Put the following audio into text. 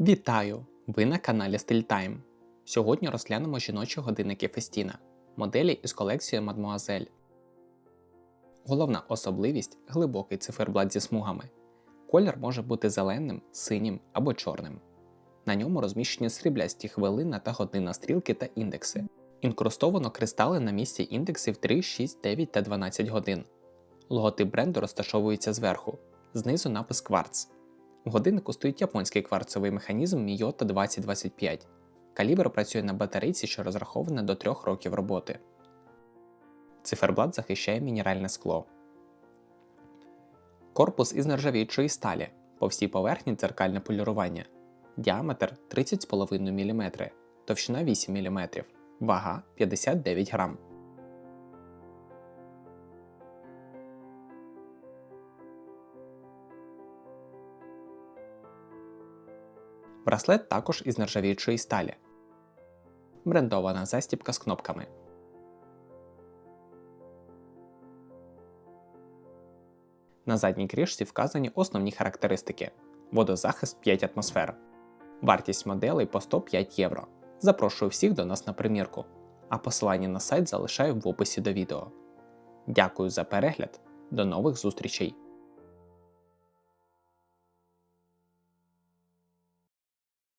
Вітаю! Ви на каналі StillTime. Сьогодні розглянемо жіночі годинники Фестіна, моделі із колекції Mademoiselle. Головна особливість глибокий циферблат зі смугами. Колір може бути зеленим, синім або чорним. На ньому розміщені сріблясті хвилина та годинна стрілки та індекси. Інкрустовано кристали на місці індексів 3, 6, 9 та 12 годин. Логотип бренду розташовується зверху, знизу напис кварц. У стоїть японський кварцевий механізм Miyota 2025. Калібр працює на батарейці, що розрахована до 3 років роботи. Циферблат захищає мінеральне скло. Корпус із нержавіючої сталі. По всій поверхні дзеркальне полірування. Діаметр 30,5 мм, товщина 8 мм, вага 59 грам. Браслет також із нержавіючої сталі. Брендована застібка з кнопками. На задній кришці вказані основні характеристики: водозахист 5 атмосфер. Вартість моделей по 105 євро. Запрошую всіх до нас на примірку, а посилання на сайт залишаю в описі до відео. Дякую за перегляд, до нових зустрічей!